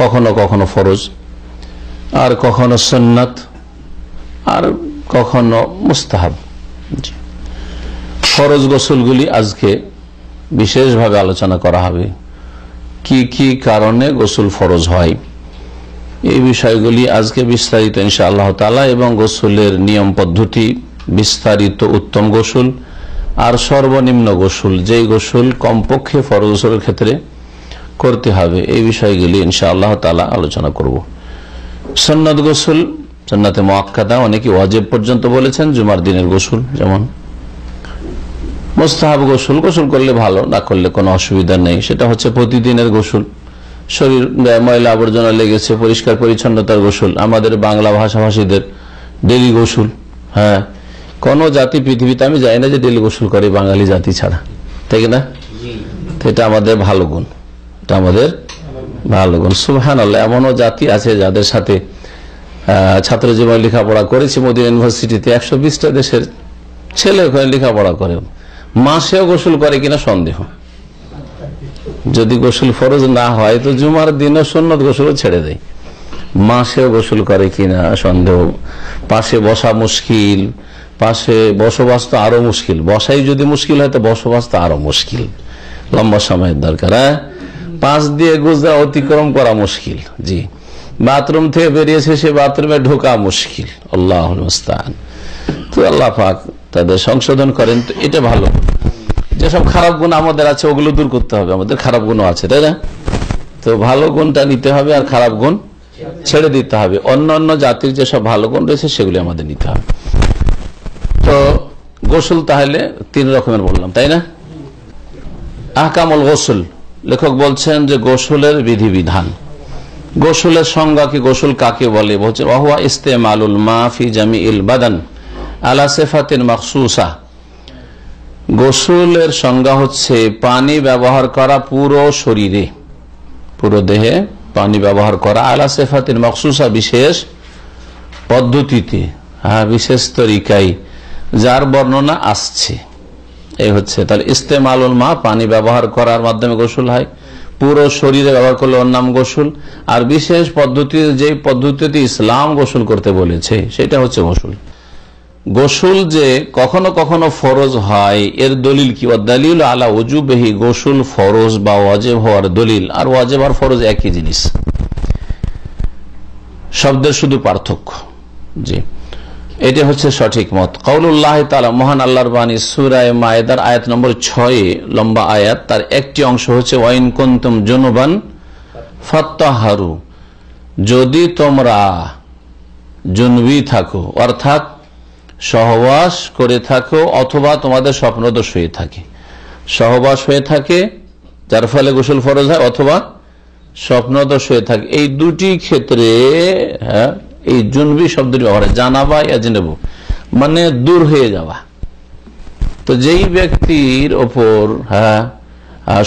কখনো কখনো ফরজ, আর কখনো সন্ন্যত আর কখনো মুস্তাহাব। ফরজ গোসলগুলি আজকে বিশেষভাবে আলোচনা করা হবে। কি কি কারণে গোসল ফরজ হয়? এই বিষয়গুলি আজকে বিস্তারিত ইনশা আল্লাহ তালা এবং গোসলের নিয়ম পদ্ধতি, বিস্তারিত উত্তম গোসল আর সর্বনিম্ন গোসল, যেই গোসল কমপক্ষে ফরজ গোসলের ক্ষেত্রে করতে হবে। এই বিষয়গুলি ইনশা আল্লাহ তালা আলোচনা করব। সন্ন্যত গোসল সন্ন্যতে মোয়াক্কাদা অনেকে ওয়াজেব পর্যন্ত বলেছেন জুমার দিনের গোসল যেমন মোস্তাহাব গোসল গোসল করলে ভালো না করলে কোনো অসুবিধা নেই। সেটা হচ্ছে প্রতিদিনের গোসল। শরীর ময়লা আবর্জনা লেগেছে পরিষ্কার পরিচ্ছন্নতার গোসল আমাদের বাংলা ভাষাভাষীদের ডেলি গোসল হ্যাঁ। কোন জাতি পৃথিবীতে আমি জানি না যে ডেলি গোসল করে বাঙালি জাতি ছাড়া তাই না? এটা আমাদের ভালো গুণ। এটা আমাদের ভালো গুণ। সুহান আল্লাহ এমনও জাতি আছে যাদের সাথে ছাত্র জীবনে লেখাপড়া করেছি। মোদী ইউনিভার্সিটিতে একশো বিশটা দেশের ছেলে ওখানে লেখাপড়া করে। মাসেও গোসল করে কিনা সন্দেহ। যদি গোসল ফরজ না হয়, তো জুমার দিনও সন্ন্যত গোসলও ছেড়ে দেয়। মাসেও গোসল করে কিনা সন্দেহ। পাশে বসা মুশকিল, পাশে বসবাস তো আরও মুশকিল। বসাই যদি মুশকিল হয়, তো বসবাস তো আরও মুশকিল। লম্বা সময়ের দরকার হ্যাঁ? পাশ দিয়ে গুজরা অতিক্রম করা মুশকিল, জি। বাথরুম থেকে বেরিয়েছে সে বাথরুমে ঢোকা মুশকিল, আল্লাহ তো আল্লাহ পাক তাদের সংশোধন করেন, তো এটা ভালো। যেসব খারাপ গুণ আমাদের আছে, ওগুলো দূর করতে হবে, আমাদের খারাপ গুণও আছে, তাই না? তো ভালো গুণটা নিতে হবে আর খারাপ গুণ ছেড়ে দিতে হবে। অন্য অন্য জাতির যেসব ভালো গুণ রয়েছে, সেগুলি আমাদের নিতে হবে। তো গোসল তাহলে তিন রকমের বললাম, তাই না? আহকামল গোসল। লেখক বলছেন যে গোসলের বিধিবিধান। গোসলের সংজ্ঞা কি গোসল কাকে বলে? বলছে ওহুয়া ইস্তেমালুল মাফি জামি ইল বাদান আলা সেফাতিন মাকসুসা গোসলের সংজ্ঞা হচ্ছে পানি ব্যবহার করা পুরো শরীরে, পুরো দেহে পানি ব্যবহার করা আলা সেফাতিন মখসুসা বিশেষ পদ্ধতিতে হ্যাঁ বিশেষ তরিকায়, যার বর্ণনা আসছে। এই হচ্ছে তাহলে ইস্তেমালুল মা পানি ব্যবহার করার মাধ্যমে গোসল হয়। পুরো শরীরে ব্যবহার করলে ওর নাম গোসল। আর বিশেষ পদ্ধতি যে পদ্ধতিতে ইসলাম গোসল করতে বলেছে, সেটা হচ্ছে গোসল। গোসল যে কখনো কখনো ফরজ হয়, এর দলিল কি? দলিল আলা ওজুবেহি, গোসল ফরজ বা ওয়াজেব হওয়ার দলিল। আর ওয়াজেব আর ফরজ একই জিনিস। শব্দের শুধু পার্থক্য। জি। এটা হচ্ছে সঠিক মত। কৌলুল্লাহ তালা মহান আল্লাহর বাণী সুরায় মায়েদার আয়াত নম্বর ছয়, লম্বা আয়াত। তার একটি অংশ হচ্ছে, ওয়াইন কুন্তুম জনুবান ফত্তাহারু। যদি তোমরা জনবি থাকো, অর্থাৎ সহবাস করে থাকো, অথবা তোমাদের স্বপ্নদোষ হয়ে থাকে। সহবাস হয়ে থাকে, যার ফলে গোসল ফরজ হয়, অথবা স্বপ্নদোষ হয়ে থাকে। এই দুটি ক্ষেত্রে হ্যাঁ এই জুনবি শব্দটি ব্যবহার জানাবা ইয়াজনেবু মানে দূর হয়ে যাওয়া। তো যেই ব্যক্তির ওপর হ্যাঁ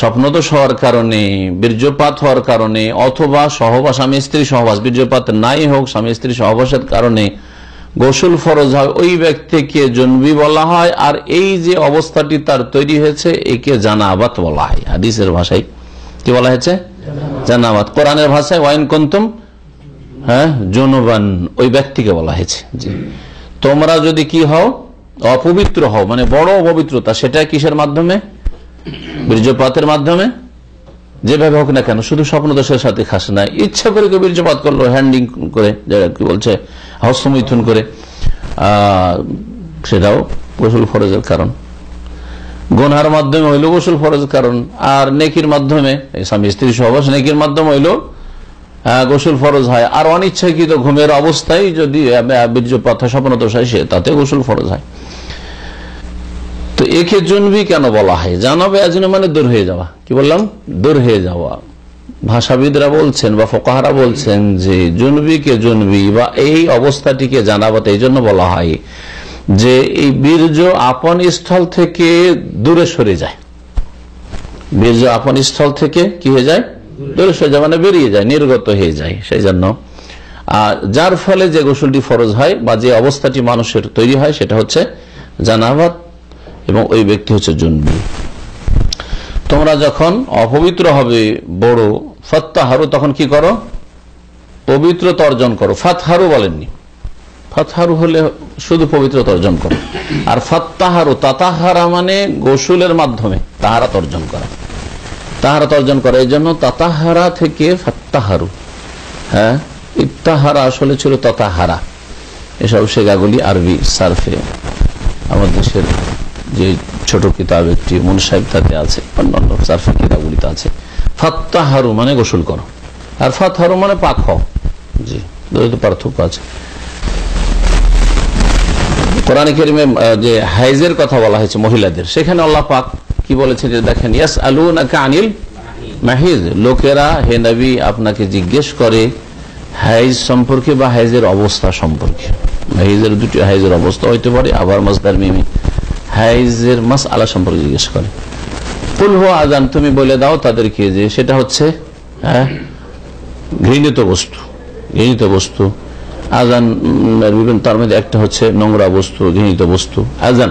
স্বপ্নদোষ হওয়ার কারণে, বীর্যপাত হওয়ার কারণে, অথবা সহবাস স্বামী স্ত্রী সহবাস, বীর্যপাত নাই হোক, স্বামী স্ত্রী সহবাসের কারণে গোসল ফরজ হয়, ওই ব্যক্তিকে জন্মী বলা হয়, আর এই যে অবস্থাটি তার তৈরি হয়েছে, একে জানাবাত বলা হয়। হাদিসের ভাষায় কি বলা হয়েছে? জানাবাত। কোরআনের ভাষায়, ওয়াইন কন্তুম হ্যাঁ জনবান ওই ব্যক্তিকে বলা হয়েছে তোমরা যদি কি হও, অপবিত্র হও মানে বড় অপবিত্রতা, সেটা কিসের মাধ্যমে? বীর্যপাতের মাধ্যমে? যেভাবে হোক না কেন, শুধু স্বপ্নদোষের সাথে খাস না, ইচ্ছা করে কেউ বীর্যপাত করল হ্যান্ডিং করে যেটা কি বলছে হস্তমৈথুন করে সেটাও গোসল ফরজের কারণ। গোনার মাধ্যমে হইল গোসল ফরজের কারণ, আর নেকির মাধ্যমে স্বামী স্ত্রী সহবাস নেকির মাধ্যমে হইল গোসল ফরজ হয়। আর অনিচ্ছাকৃত ঘুমের অবস্থায় যদি বীর্যপাত হয় হয়, সে তাতে গোসল ফরজ হয়। তো একে জনবি কেন বলা হয়? জানাবে আজনে মানে দূর হয়ে যাওয়া। কি বললাম? দূর হয়ে যাওয়া। ভাষাবিদরা বলছেন বা ফোকাহারা বলছেন যে জনবিকে জনবি বা এই অবস্থাটিকে জানাবাতে এই জন্য বলা হয় যে এই বীর্য আপন স্থল থেকে দূরে সরে যায়। বীর্য আপন স্থল থেকে কি হয়ে যায়? দূরে মানে বেরিয়ে যায়, নির্গত হয়ে যায় সেই জন্য আর যার ফলে যে গোসলটি ফরজ হয় বা যে অবস্থাটি মানুষের তৈরি হয়, সেটা হচ্ছে জানাবাত এবং ওই ব্যক্তি হচ্ছে জন্মী তোমরা যখন অপবিত্র হবে বড়, ফত্তাহারু, তখন কি করো? পবিত্রতা অর্জন করো। ফাতহারু বলেননি। ফাতহারু হলে শুধু পবিত্রতা অর্জন করো। আর ফাত্তাহারু, তাতাহারা মানে গোসুলের মাধ্যমে তাহারা অর্জন করা। তাহারাত অর্জন করা। এই জন্য তাতাহারা থেকে ফাত্তাহারু। হ্যাঁ? ইত্তাহারা আসলে ছিল ততাহারা। এসব শেখাগুলি আরবি সার্ফে। আমার দেশের যে ছোট কিতাব একটি মন সাহেব তাতে আছে। অন্যান্য সার্ফের কিতাবগুলিতে আছে। ফাত্তাহারু মানে গোসল করো। আর ফাতহারু মানে পাক হও জি দুটো পার্থক্য আছে। কোরআন কেরিমে যে হাইজের কথা বলা হয়েছে মহিলাদের, সেখানে আল্লাহ পাক কি বলেছেন দেখেন ইয়াস আলু নাকি আনিল মাহিজ। লোকেরা, হে নবী, আপনাকে জিজ্ঞেস করে হাইজ সম্পর্কে বা হাইজের অবস্থা সম্পর্কে। হাইজের দুটি, হাইজের অবস্থা হইতে পারে, আবার মাসদার মিমি। হাইজের মাস আলা সম্পর্কে জিজ্ঞেস করে। কুল হো আজান তুমি বলে দাও তাদেরকে যে সেটা হচ্ছে হ্যাঁ ঘৃণিত বস্তু ঘৃণিত বস্তু। আজান তার মধ্যে একটা হচ্ছে নোংরা বস্তু, ঘৃণিত বস্তু। আজান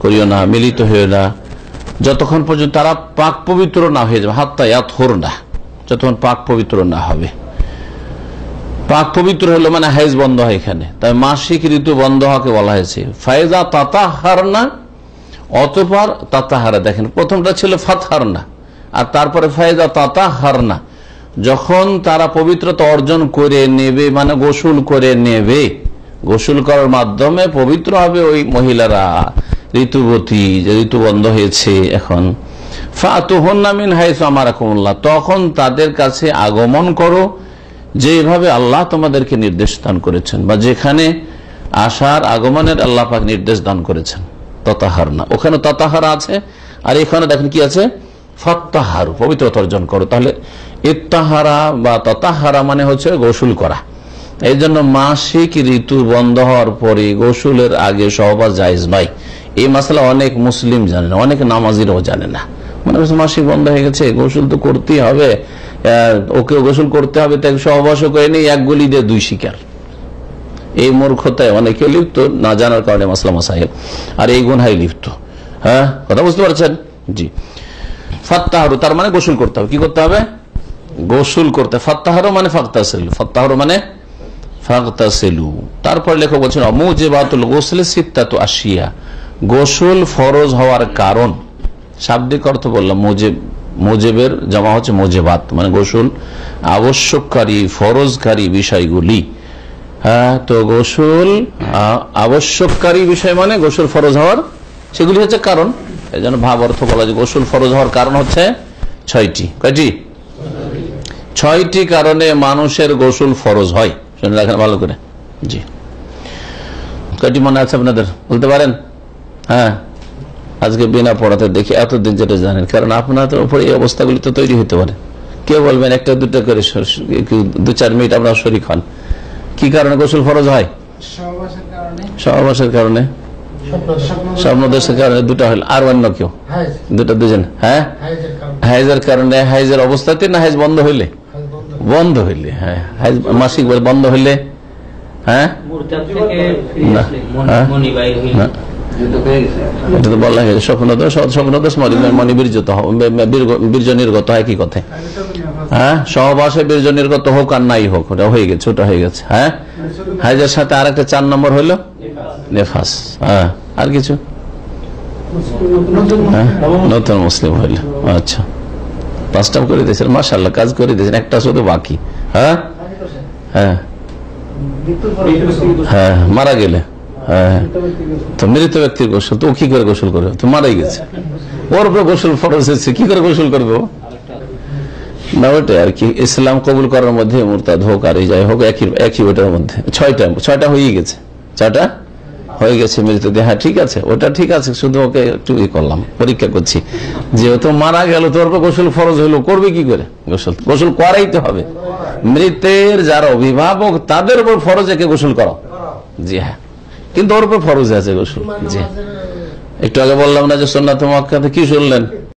করিও না, মিলিত হইও না। যতক্ষণ পর্যন্ত তারা পাক পবিত্র না হয়ে যাবে হাত্তাইয়া থর না, যতক্ষণ পাক পবিত্র না হবে। পাক পবিত্র হলো মানে হাইজ বন্ধ হয় এখানে। তাই মাসিক ঋতু বন্ধ হওয়াকে বলা হয়েছে। ফায়জা তাতা হারনা অতপর তাতাহারা, দেখেন, প্রথমটা ছিল ফাতহারনা, আর তারপরে ফায়দা তাতা হারনা যখন তারা পবিত্রতা অর্জন করে নেবে মানে গোসল করে নেবে, গোসল করার মাধ্যমে পবিত্র হবে ওই মহিলারা। ঋতুবতী, যে ঋতু বন্ধ হয়েছে এখন। তখন তাদের কাছে আগমন করো যেভাবে আল্লাহ তোমাদেরকে নির্দেশ দান করেছেন, বা যেখানে আসার আগমনের আল্লাহ পাক নির্দেশ দান করেছেন, ততাহারনা। ওখানে ততাহারা আছে, আর এখানে দেখেন কি আছে? ফত্তাহারু, পবিত্রতা অর্জন করো। তাহলে ইত্তাহারা বা ততাহারা মানে হচ্ছে গোসুল করা। এই জন্য মাসিক ঋতু বন্ধ হওয়ার পরে গোসুলের আগে সহবাস জায়জ নয়। এই মশলা অনেক মুসলিম জানে না, অনেক নামাজিরাও জানে না। মনে করছে মাসিক বন্ধ হয়ে গেছে, গোসল তো করতেই হবে। ওকে গোসল করতে হবে, তাই সহবাসও করে নেই, এক গুলি দিয়ে দুই শিকার। এই মূর্খতায় অনেকে লিপ্ত, না জানার কারণে মাসলামা সাহেব আর এই গুনহাই লিপ্ত। হ্যাঁ কথা বুঝতে পারছেন? জি। ফাত্তাহারু, তার মানে গোসল করতে হবে। কি করতে হবে? গোসল করতে ফাত্তাহারু মানে ফাক্তাসেলু ফাত্তাহারু মানে ফাক্তাসেলু তারপর লেখক বলছেন, অমুজেবাতুল গোসলে সিত্তাতু আসিয়া গোসল ফরজ হওয়ার কারণ, শাব্দিক অর্থ বললাম, মুজেব, মুজেবের জমা হচ্ছে মোজেবাত মানে গোসল আবশ্যককারী, ফরজকারী বিষয়গুলি। হ্যাঁ তো গোসল আবশ্যককারী বিষয় মানে গোসল ফরজ হওয়ার, সেগুলি হচ্ছে কারণ। এই জন্য ভাব অর্থ বলা যে গোসল ফরজ হওয়ার কারণ হচ্ছে ছয়টি। কয়টি? ছয়টি কারণে মানুষের গোসল ফরজ হয়। শুনে রাখেন ভালো করে। জি। কয়টি মনে আছে আপনাদের? বলতে পারেন? হ্যাঁ আজকে বিনা পড়াতে দেখি এতদিন যেটা জানেন। কারণ আপনাদের উপরে এই অবস্থাগুলি তো তৈরি হতে পারে। কেউ বলবেন একটা দুটো করে দু চার মিনিট আপনার শরিক হন। কি কারণে গোসল ফরজ হয়? সহবাসের কারণে। স্বপ্নদোষের কারণে? দুটা হল আর অন্য কেউ? দুটা দুজন? হ্যাঁ? হাইজের কারণে। হাইজের অবস্থাতে না হাইজ বন্ধ হইলে? বন্ধ। হইলে হ্যাঁ। হাইজ মাসিক বন্ধ হইলে? হ্যাঁ? এটা তো বলা হয়েছে। মনি বীর্যত বীর্য নির্গত হয় কি কথায় হ্যাঁ? সহবাসে বীর্য নির্গত হোক আর নাই হোক ওটা হয়ে গেছে ওটা হয়ে গেছে। হ্যাঁ? হাইজের সাথে আর একটা চার নম্বর হইল? নেফাস। হ্যাঁ? আর কিছু? নতুন মুসলিম হইল। আচ্ছা। পাঁচটা করে দিয়েছেন মাসাল্লাহ কাজ করে দিয়েছেন একটা শুধু বাকি। হ্যাঁ? হ্যাঁ। হ্যাঁ মারা গেলে। হ্যাঁ হ্যাঁ। তো মৃত ব্যক্তির গোসল, তো কি করে গোসল করবে? তো মারাই গেছে। ওর উপরে গোসল ফরজ হয়েছে, কি করে গোসল করবে না ওইটা আর কি। ইসলাম কবুল করার মধ্যে মোরতাদ হোক আর যাই হোক, একই একই ওটার মধ্যে। ছয়টা ছয়টা হয়ে গেছে। ছয়টা হয়ে গেছে মৃত হ্যাঁ ঠিক আছে, ওটা ঠিক আছে, শুধু ওকে একটু ই করলাম, পরীক্ষা করছি। যেহেতু মারা গেল, তোর গোসল ফরজ হলো, করবে কি করে? গোসল গোসল করাইতে হবে। মৃতের যারা অভিভাবক, তাদের উপর ফরজ একে গোসল করো? জি হ্যাঁ। কিন্তু ওর উপর ফরজে আছে গোসল জি। একটু আগে বললাম না যে সোননাথ মক্কাতে কি শুনলেন?